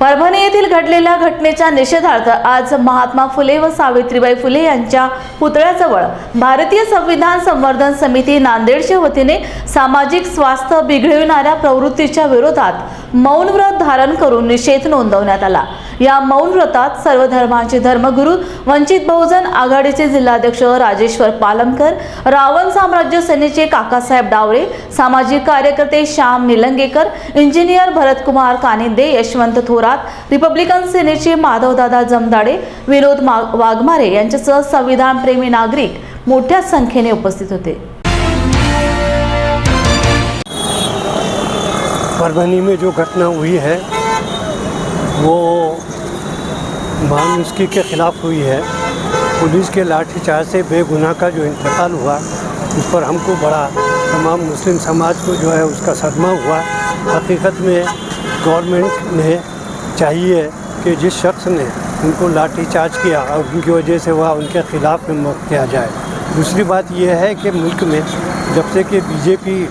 परभणी येथील घडलेल्या घटनेच्या निषेधार्थ आज महात्मा फुले व सावित्रीबाई फुले यांच्या पुतळ्याजवळ भारतीय संविधान संवर्धन समिती नांदेडच्या वतीने सामाजिक स्वास्थ्य बिघडविणाऱ्या प्रवृत्तीच्या विरोधात मौन व्रत धारण करून निषेध नोंदवण्यात आला. या मौन व्रतात सर्व धर्मांचे धर्मगुरू वंचित बहुजन आघाडीचे जिल्हाध्यक्ष राजेश्वर पालमकर रावण साम्राज्य सेनेचे काकासाहेब डावरे सामाजिक कार्यकर्ते श्याम निलंगेकर इंजिनियर भरतकुमार कानिंदे यशवंत थोरात रिपब्लिकन सेनेचे माधवदादा जमदाडे विनोद वाघमारे यांच्यासह संविधान प्रेमी नागरिक मोठ्या संख्येने उपस्थित होते. परभनी में जो घटना हुई है वो मानुष्की के खिलाफ हुई है। पुलिस के लाठीचार्ज से बेगुनाह का जो इंतकाल हुआ, उस पर हमको बड़ा तमाम मुस्लिम समाज को जो है उसका सदमा हुआ। हकीकत में गवर्नमेंट ने चाहिए कि जिस शख्स ने उनको लाठीचार्ज किया और उनकी वजह से हुआ उनके खिलाफ में मुक्त किया जाए। दूसरी बात यह है कि मुल्क में जब से कि बीजेपी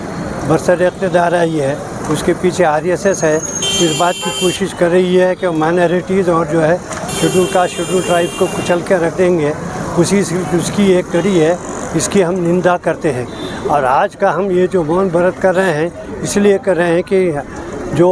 बरसर इकतदार आई है, उसके पीछे आरएसएस है, इस बात की कोशिश कर रही है कि माइनॉरिटीज़ और जो है शेड्यूल कास्ट शेड्यूल ट्राइब को कुचल के रख देंगे। उसी उसकी एक कड़ी है, इसकी हम निंदा करते हैं। और आज का हम ये जो मौन व्रत कर रहे हैं, इसलिए कर रहे हैं कि जो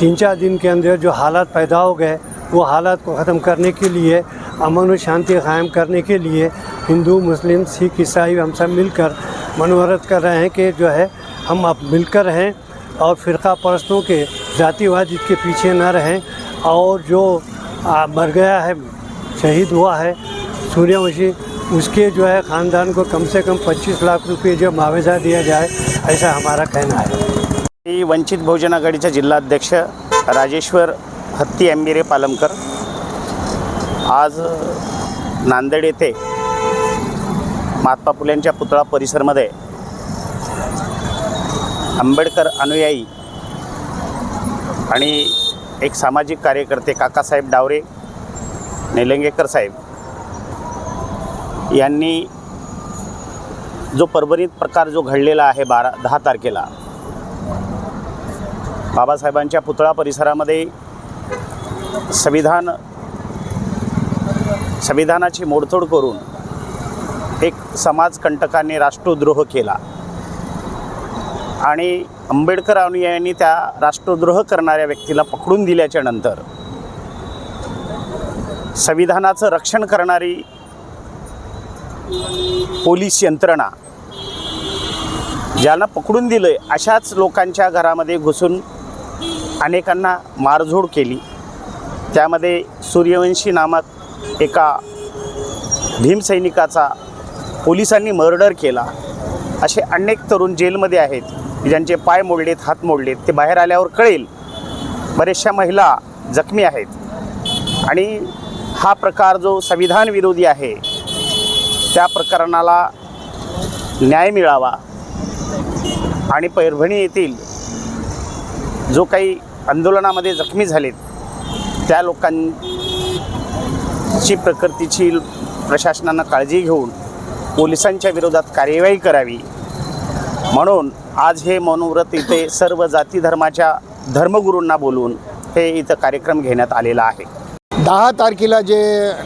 तीन चार दिन के अंदर जो हालात पैदा हो गए, वो हालात को ख़त्म करने के लिए, अमन और शांति कायम करने के लिए हिंदू, मुस्लिम, सिख, ईसाई, हम सब मिलकर मनोरथ कर रहे हैं कि जो है, हम अब मिलकर रहें और फ़िरका परस्तों के जातिवाद के पीछे ना रहें। और जो मर गया है शहीद हुआ है। सूर्यवंशी उसके जो है ख़ानदान को कम से कम 25 लाख रुपये जो मुआवजा दिया जाए ऐसा हमारा कहना है। मी वंचित बहुजन आघाडीच्या जिल्हाध्यक्ष राजेश्वर हत्ती आंबिरे पालमकर. आज नांदेड येथे महात्मा फुल्यांच्या पुतळा परिसरमध्ये आंबेडकर अनुयायी आणि एक सामाजिक कार्यकर्ते काकासाहेब डावरे निलंगेकर साहेब यांनी जो परभणीत प्रकार जो घडलेला आहे बारा दहा तारखेला बाबासाहेबांच्या पुतळा परिसरामध्ये संविधान संविधानाची मोडतोड करून एक समाजकंटकाने राष्ट्रद्रोह केला. आणि आंबेडकर अनुयायांनी त्या राष्ट्रद्रोह करणाऱ्या व्यक्तीला पकडून दिल्याच्या नंतर संविधानाचं रक्षण करणारी पोलीस यंत्रणा ज्यांना पकडून दिलं आहे अशाच लोकांच्या घरामध्ये घुसून अनेकांना मारझोड केली. त्यामध्ये सूर्यवंशी नामक एका भीमसैनिकाचा पोलिसांनी मर्डर केला. असे अनेक तरुण जेलमध्ये आहेत. ज्यांचे पाय मोडलेत हात मोडलेत ते बाहेर आल्यावर कळेल. बऱ्याचशा महिला जखमी आहेत. आणि हा प्रकार जो संविधान विरोधी आहे त्या प्रकरणाला न्याय मिळावा आणि परभणी येथील जो काही आंदोलनामध्ये जखमी झालेत त्या लोकांची प्रकृतीची प्रशासनानं काळजी घेऊन पोलिसांच्या विरोधात कार्यवाही करावी. म्हणून आज हे मनोव्रत इथे सर्व जाती धर्माच्या धर्मगुरूंना बोलून हे इथं कार्यक्रम घेण्यात आलेला आहे. दहा तारखेला जे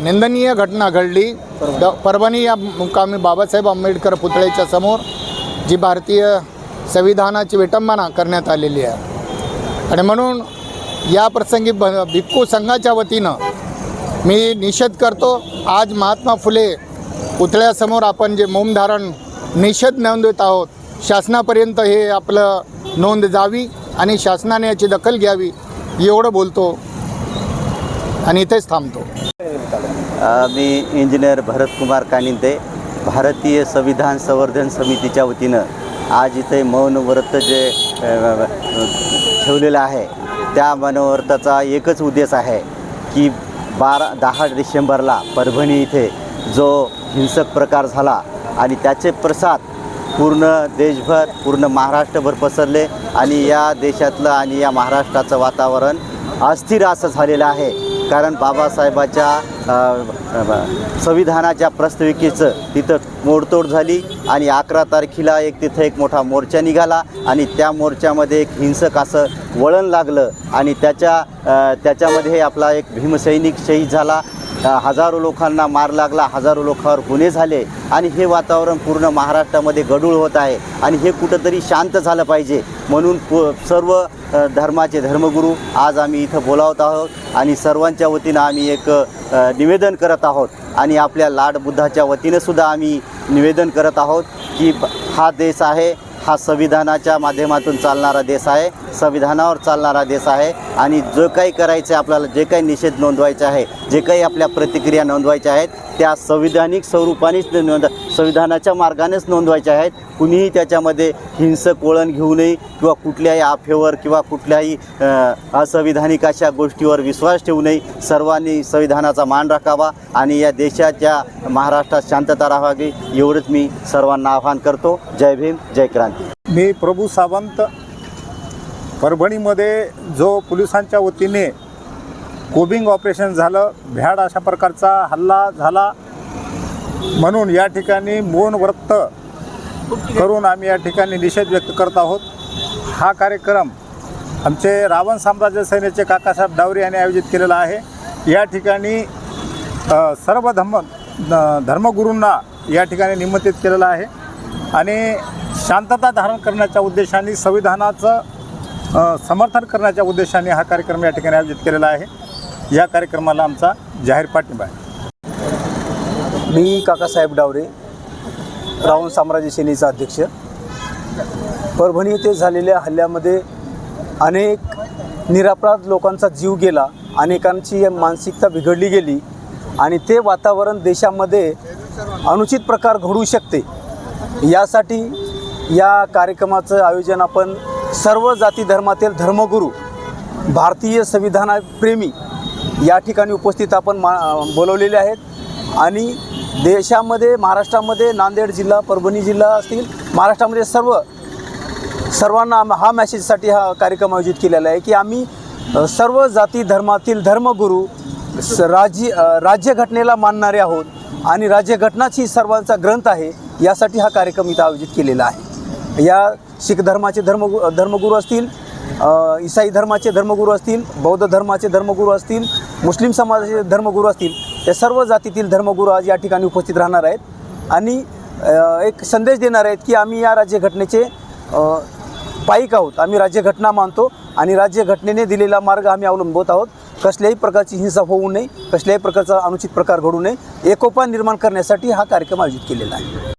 निंदनीय घटना घडली द परभणी या मुकामी बाबासाहेब आंबेडकर पुतळ्याच्या समोर जी भारतीय संविधानाची विटंबना करण्यात आलेली आहे. आणि म्हणून या प्रसंगी भ भिक्खू संघाच्या वतीनं मी निषेध करतो आज महात्मा फुले पुतळ्यासमोर आपण जे मोमधारण निषेध नोंदवत आहोत शासनापर्यंत हे आपलं नोंद जावी आणि शासनाने याची दखल घ्यावी एवढं बोलतो. आणि इथेच थांबतो. मी इंजिनियर भरतकुमार कानिंदे भारतीय संविधान संवर्धन समितीच्या वतीनं आज इथे मौन व्रत जे ठेवलेलं आहे त्या मनोव्रताचा एकच उद्देश आहे की बारा दहा डिसेंबरला परभणी इथे जो हिंसक प्रकार झाला आणि त्याचे प्रसाद पूर्ण देशभर पूर्ण महाराष्ट्रभर पसरले आणि या देशातलं आणि या महाराष्ट्राचं वातावरण अस्थिर असं झालेलं आहे. कारण बाबासाहेबाच्या संविधानाच्या प्रस्तविकेचं तिथं मोडतोड झाली आणि अकरा तारखेला एक तिथं एक मोठा मोर्चा निघाला आणि त्या मोर्चामध्ये एक हिंसक असं वळण लागलं आणि त्याच्या त्याच्यामध्ये आपला एक भीमसैनिक शहीद झाला. हजारो लोकांना मार लागला हजारो लोकांवर गुन्हे झाले आणि हे वातावरण पूर्ण महाराष्ट्रामध्ये गडूळ होत आहे आणि हे कुठंतरी शांत झालं पाहिजे म्हणून पु सर्व धर्माचे धर्मगुरू आज आम्ही इथं बोलावत आहोत आणि सर्वांच्या वतीनं आम्ही एक निवेदन करत आहोत आणि आपल्या लाड बुद्धाच्या वतीनंसुद्धा आम्ही निवेदन करत आहोत की हा देश आहे हा संविधानाच्या माध्यमातून चालणारा देश आहे. संविधानावर चालणारा देश आहे. आणि जो काही करायचं आहे आपल्याला जे काही निषेध नोंदवायचे आहे जे काही आपल्या प्रतिक्रिया नोंदवायच्या आहेत त्या संविधानिक स्वरूपानेच नोंद संविधानाच्या मार्गानेच नोंदवायच्या आहेत. कुणीही त्याच्यामध्ये हिंसक वळण घेऊ नये किंवा कुठल्याही आफेवर किंवा कुठल्याही असंविधानिक अशा गोष्टीवर विश्वास ठेवू नये. सर्वांनी संविधानाचा मान राखावा आणि या देशाच्या महाराष्ट्रात शांतता राहावी. एवढंच मी सर्वांना आवाहन करतो. जय भीम जय क्रांती. मी प्रभू सावंत परभणीमध्ये जो पोलिसांच्या वतीने कोबिंग ऑपरेशन झालं भ्याड अशा प्रकारचा हल्ला झाला म्हणून या ठिकाणी मौन व्रत करून आम्ही या ठिकाणी निषेध व्यक्त करत आहोत. हा कार्यक्रम आमचे रावण साम्राज्य सेनेचे काकासाहेब डावरे यांनी आयोजित केलेला आहे. या ठिकाणी सर्व धर्म धर्मगुरूंना या ठिकाणी निमंत्रित केलेलं आहे. आणि शांतता धारण करण्याच्या उद्देशाने संविधानाचं समर्थन करण्याच्या उद्देशाने हा कार्यक्रम या ठिकाणी आयोजित केलेला आहे. या कार्यक्रमाला आमचा जाहीर पाठिंबा आहे. मी काकासाहेब डावरे रावण साम्राज्य सेनेचा अध्यक्ष. परभणी येथे झालेल्या हल्ल्यामध्ये अनेक निरापराध लोकांचा जीव गेला अनेकांची मानसिकता बिघडली गेली आणि ते वातावरण देशामध्ये अनुचित प्रकार घडू शकते यासाठी या कार्यक्रमाचं आयोजन आपण सर्व जाती धर्मातील धर्मगुरू भारतीय संविधानप्रेमी या ठिकाणी उपस्थित आपण मा बोलवलेले आहेत. आणि देशामध्ये महाराष्ट्रामध्ये नांदेड जिल्हा परभणी जिल्हा असतील महाराष्ट्रामध्ये सर्व सर्वांना हा मॅसेजसाठी हा कार्यक्रम आयोजित केलेला आहे की आम्ही सर्व जाती धर्मातील धर्मगुरू स- राज्य राज्यघटनेला मानणारे आहोत. आणि राज्यघटनाच ही सर्वांचा ग्रंथ आहे यासाठी हा कार्यक्रम इथं आयोजित केलेला आहे. या शीख धर्माचे धर्मगु धर्मगुरू असतील ईसाई धर्माचे धर्मगुरू असतील बौद्ध धर्माचे धर्मगुरू असतील मुस्लिम समाजाचे धर्मगुरू असतील या सर्व जातीतील धर्मगुरू आज या ठिकाणी उपस्थित राहणार आहेत. आणि एक संदेश देणार आहेत की आम्ही या राज्यघटनेचे अ, पाईक आहोत. आम्ही राज्यघटना मानतो आणि राज्यघटनेने दिलेला मार्ग आम्ही अवलंबत आहोत. कसल्याही प्रकारची हिंसा होऊ नये कसल्याही प्रकारचा अनुचित प्रकार घडू नये. एकोपा निर्माण करण्यासाठी हा कार्यक्रम आयोजित केलेला आहे.